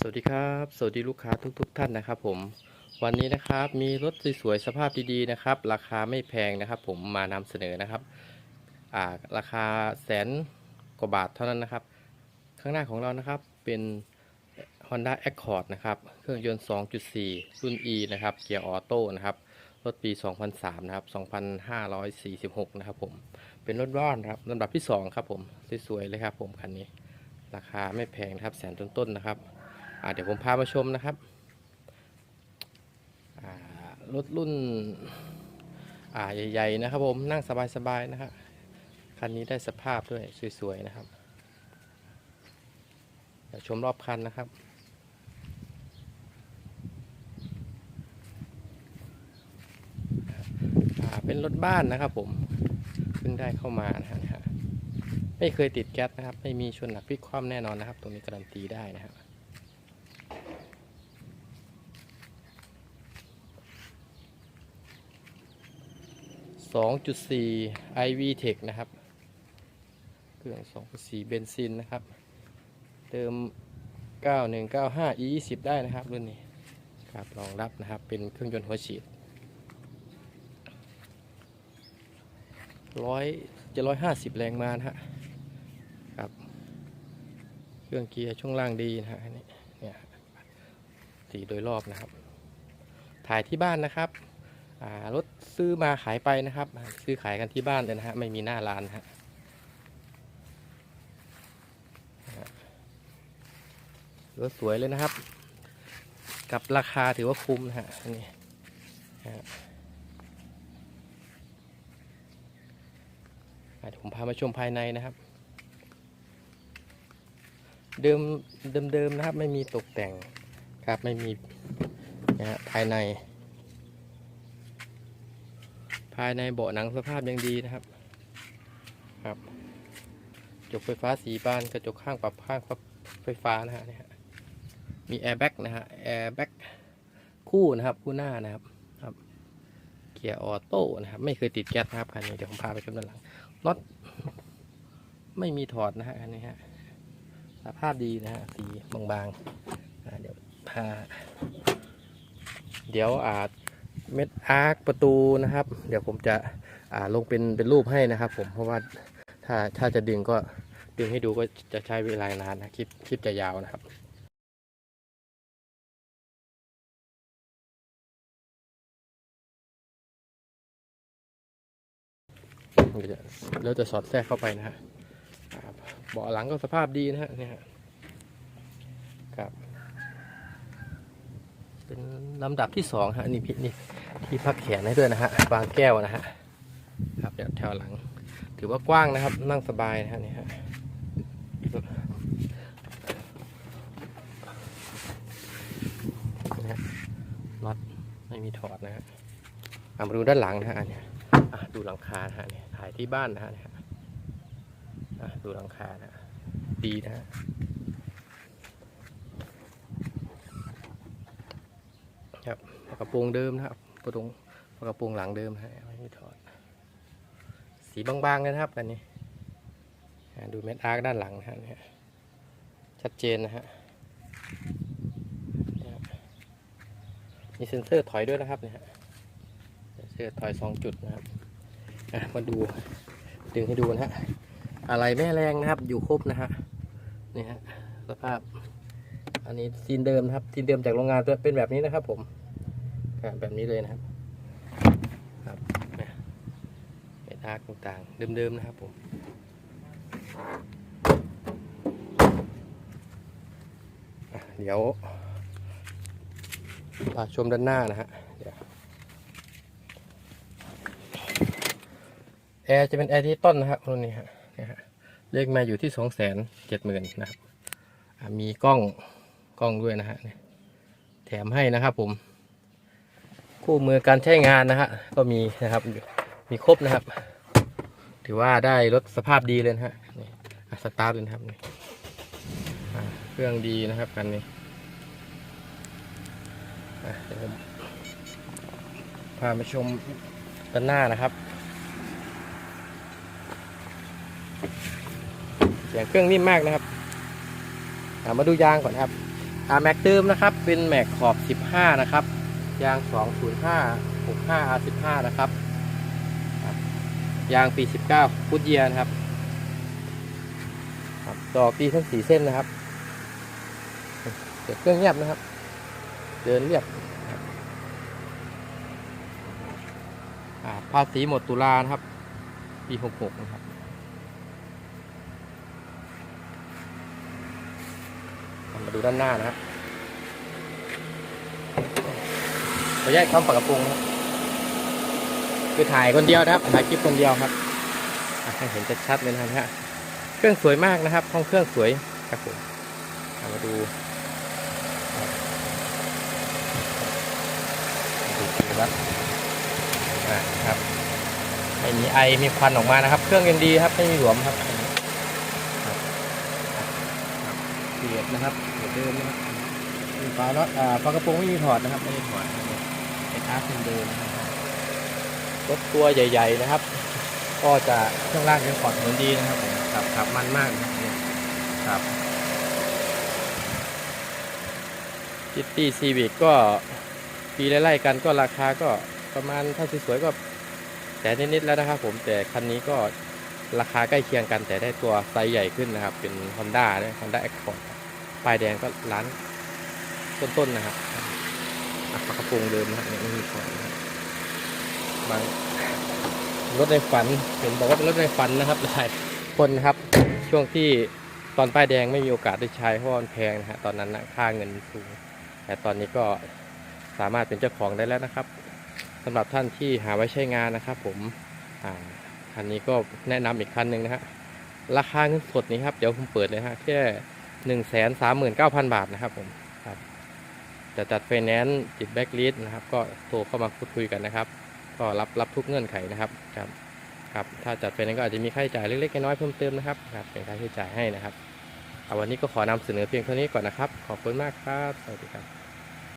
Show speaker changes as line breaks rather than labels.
สวัสดีครับ สวัสดีลูกค้าทุกๆทท่านนะครับผม วันนี้นะครับมีรถสวยๆสภาพดีๆนะครับ ราคาไม่แพงนะครับ ผมมานำเสนอนะครับอ่าราคาแสนกว่าบาทเท่านั้นนะครับ ข้างหน้าของเรานะครับเป็น Honda Accord นะครับ เครื่องยนต์ 2.4 รุ่น E นะครับ เกียร์ออโต้นะครับ รถปี 2003 นะครับ 2546 นะครับผม เป็นรถร้อนครับลำดับที่ 2 ครับผม สวยๆเลยครับผมคันนี้ ราคาไม่แพงนะครับแสนต้นๆนะครับ เดี๋ยวผมพามาชมนะครับรถรุ่นใหญ่ๆนะครับผมนั่งสบายๆนะครับคันนี้ได้สภาพด้วยสวยๆนะครับเดี๋ยวชมรอบคันนะครับเป็นรถบ้านนะครับผมเพิ่งได้เข้ามานะฮะนะฮะไม่เคยติดแก๊สนะครับ ไม่มีชนหนักพลิกคว่ำแน่นอนนะครับ ตรงนี้การันตีได้นะครับ 2.4 iV Tech นะครับ เครื่อง 2.4 เบนซินนะครับ เติม 9195 e 20ได้นะครับรุ่นนี้ครับรองรับนะครับ เป็นเครื่องยนต์หัวฉีดร้อยจะร้อยห้าสิบแรงมานะฮะครับ เครื่องเกียร์ช่วงล่างดีนะฮะนี่เนี่ยสีโดยรอบนะครับ ถ่ายที่บ้านนะครับ รถซื้อมาขายไปนะครับ ซื้อขายกันที่บ้านเลยนะฮะไม่มีหน้าร้านฮะรถสวยเลยนะครับ กับราคาถือว่าคุ้มนะฮะนนี้นะฮะอะเดี๋ยวผมพามาชมภายในนะครับ เดิมเดิมๆนะครับ ไม่มีตกแต่งครับไม่มีนะฮะภายใน ภายในเบาะหนังสภาพยังดีนะครับ ครับจกไฟฟ้าสีบานกระจกข้างปรับข้างไฟฟ้านะฮะเนี่ยฮะมีแอร์แบ็กนะฮะแอร์แบ็กคู่นะครับคู่หน้านะครับครับเกียร์ออโต้นะครับ ไม่เคยติดแก๊สนะครับคันนี้เดี๋ยวผมพาไปชมด้านหลังน็อตไม่มีถอดนะฮะคันนี้ฮะสภาพดีนะฮะสีบางๆเดี๋ยวพาเดี๋ยวอาจ เม็ดอาร์คประตูนะครับ เดี๋ยวผมจะอ่าลงเป็นเป็นรูปให้นะครับ ผมเพราะว่าถ้าถ้าจะดึงก็ดึงให้ดูก็จะใช้เวลานานนะคลิปคลิปจะยาวนะครับเดี๋ยวจะแล้วจะสอดแทรกเข้าไปนะฮะเบาะหลังก็สภาพดีนะฮะเนี่ยฮะครับเป็นลำดับที่สองฮะนี่พี่นี่ ที่พักแขนให้ด้วยนะฮะบางแก้วนะฮะครับเดี๋ยวแถวหลัง ถือว่ากว้างนะครับ นั่งสบายนะฮะนี่ฮะน็อตไม่มีถอดนะฮะอะมาดูด้านหลังนะฮะอันเนี้ยอ่ดูหลังคานะฮะเนี่ยถ่ายที่บ้านนะฮะนี่ดูหลังคานะดีนะฮะครับกระโปรงเดิมนะครับ ระโปรงปกระโปรงหลังเดิมฮะไม่ถอด สีบางๆนะครับอันนี้ดูเม็ดอาร์คด้านหลังนะฮะชัดเจนนะฮะมีเซ็นเซอร์ถอยด้วยนะครับเนี่ยฮะเซ็นเซอร์ถอยสองจุดนะครับมาดูดึงให้ดูนะฮะอะไรแม่แรงนะครับ อยู่ครบนะฮะนี่ฮะสภาพ อันนี้ซีนเดิมนะครับซีนเดิมจากโรงงานตัวเป็นแบบนี้นะครับผม แบบนี้เลยนะครับครับเนี่ยเป็นอาร์ต่างๆเดิมๆนะครับผมเดี๋ยวพาชมด้านหน้านะฮะเดี๋ยวแอร์จะเป็นแอร์ที่ต้นนะครับรุ่นนี้ฮะเนี่ยฮะเลขมาอยู่ที่สองแสนเจ็ดหมื่นนะครับมีกล้องกล้องด้วยนะฮะแถมให้นะครับผม คู่มือการใช้งานนะฮะก็มีนะครับมีครบนะครับ ถือว่าได้รถสภาพดีเลยนะฮะนี่สตาร์ทเลยนะครับนี่เครื่องดีนะครับคันนี้เดี๋ยวผมพามาชมด้านหน้านะครับเสียงเครื่องนิ่มมากนะครับมาดูยางก่อนครับอาแม็กเดิมนะครับ เป็นแม็กขอบ 15 นะครับ ยาง 205 65 R15 นะครับยางปี 19ฟุตเยียนะครับครับดอกดีทั้งสีเส้นนะครับเสียงเครื่องเงียบนะครับ เดินเรียบภาษีหมดตุลานะครับ ปี 66 นะครับมาดูด้านหน้านะครับข ออนุญาตคำปากกระโปรงคือถ่ายคนเดียวนะครับ ถ่ายคลิปคนเดียวครับให้เห็นชัดๆเลยนะครับฮะเครื่องสวยมากนะครับ ห้องเครื่องสวยครับผมเอามาดูดูดีครับอะครับไม่มีไอมีควันออกมานะครับ เครื่องยังดีครับไม่มีหลวมครับเสียดนะครับเหมือนเดิมนะครับฝาเนาะอ่าฝากระโปรงไม่มีถอดนะครับไม่ได้ถอด นะครับเป็นอาร์ตเหมือนเดิมนะครับรถตัวใหญ่ ๆ นะครับ ก็จะเครื่องล่างยังปลอดเหมือนดีนะครับผมขับขับมันมากนะครับเนี่ยครับจิตตี้ซีวิกก็ปีไล่ๆกันก็ราคาก็ประมาณถ้าสวยๆก็แต่นิดๆแล้วนะครับผมแต่คันนี้ก็ราคาใกล้เคียงกันแต่ได้ตัวไซส์ใหญ่ขึ้นนะครับ เป็น Honda นะ Honda Accord ป้ายแดงก็ร้านต้นๆนะครับอะ ฝากระโปรงเดิมนะครับเนี่ยไม่มีถอดนะบาง รถในฝัน เห็นบอกว่าเป็นรถในฝันนะครับหลายคนครับ ช่วงที่ตอนป้ายแดงไม่มีโอกาสได้ใช้เพราะว่ามันแพงนะฮะตอนนั้นนะค่าเงินสูง แต่ตอนนี้ก็สามารถเป็นเจ้าของได้แล้วนะครับสำหรับท่านที่หาไว้ใช้งานนะครับ ผมอ่าคันนี้ก็แนะนำอีกคันหนึ่งนะฮะราคาเงินสดนี้ครับเดี๋ยวผมเปิดเลยฮะแค่หนึ่งแสนสามหมื่นเก้าพันบาทนะครับผม จะจัดไฟแนนซ์ติดแบ็กลิสนะครับ ก็โทรเข้ามาพูดคุยกันนะครับ ก็รับรับทุกเงื่อนไขนะครับครับครับถ้าจัดไฟแนนซ์ก็อาจจะมีค่าใช้จ่ายเล็กๆน้อยๆเพิ่มเติมนะครับครับเป็นค่าใช้จ่ายให้นะครับเอาวันนี้ก็ขอนำเสนอเพียงเท่านี้ก่อนนะครับ ขอบคุณมากครับ สวัสดีครับ